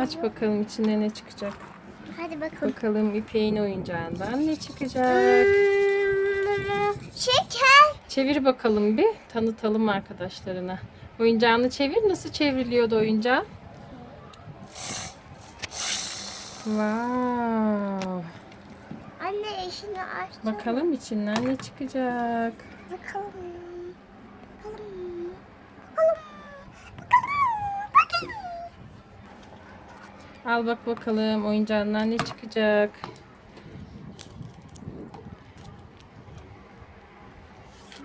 Aç bakalım içinde ne çıkacak. Hadi bakalım. Bakalım İpek'in oyuncağından ne çıkacak. Hmm, şeker. Çevir bakalım bir. Tanıtalım arkadaşlarına. Oyuncağını çevir. Nasıl çevriliyordu oyuncağın? Wow. Anne eşini aç. Bakalım içinden ne çıkacak. Bakalım. Bakalım. Bakalım. Bakalım. Al bak bakalım oyuncağından ne çıkacak.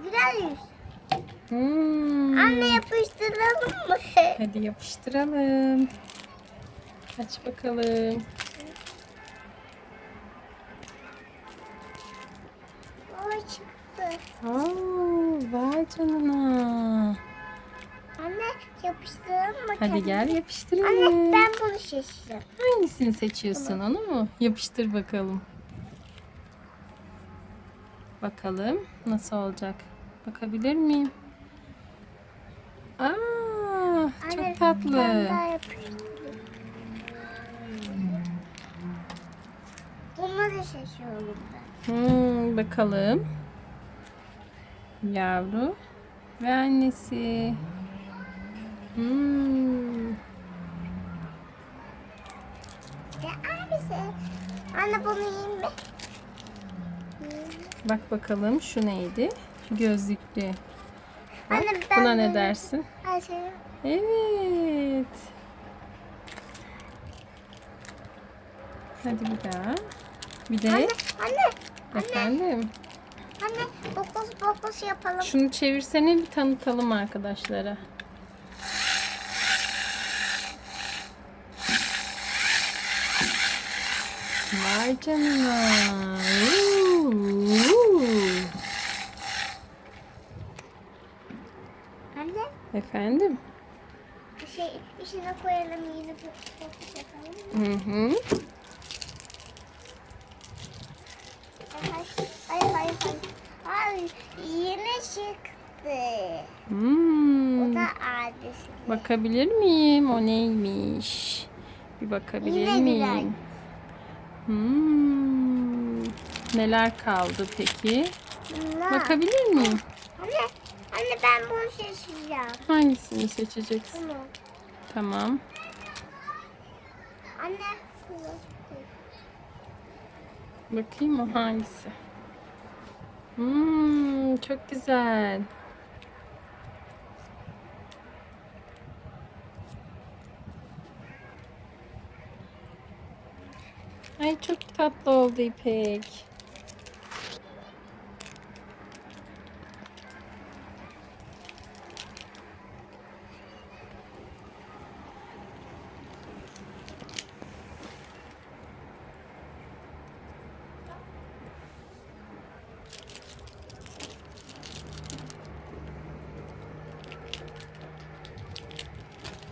Güzel yüz. Hmm. Anne yapıştıralım mı? Hadi yapıştıralım. Aç bakalım. O çıktı. Oo, vay canına. Anne yapıştıralım mı? Hadi gel yapıştıralım. Anne ben bunu seçtim. Hangisini seçiyorsun onu mu? Yapıştır bakalım. Bakalım nasıl olacak. Bakabilir miyim? Aa, çok Ben tatlı. daha yapıştırayım. Bunları seçiyorum ben. Hmm, bakalım. Yavru ve annesi. Hmm. Ya abisi. Anne bunu yiyeyim mi? Bak bakalım şu neydi? Gözlüklü. Bak, Anne, ben buna ne dersin? Her şey. Evet. Hadi bir daha. Bir de Anne, anne, efendim. anne, dokuz dokuz yapalım. Şunu çevirsene bir tanıtalım arkadaşlara. Vay canına. Anne, Efendim? bir şey içine koyalım yine dokuz dokuz yapalım. Hı hı. Ay, ay, ay, ay. Ay, yeni çıktı. Hmm. O da adresi. Bakabilir miyim? O neymiş? Bir bakabilir Yine güzel. Hmm. Neler kaldı peki? Bunlar. Bakabilir miyim? Anne, anne ben bunu seçeceğim. Hangisini seçeceksin? Bunu. Tamam. Anne. Bakayım o hangisi? Hmm, çok güzel. Ay çok tatlı oldu İpek.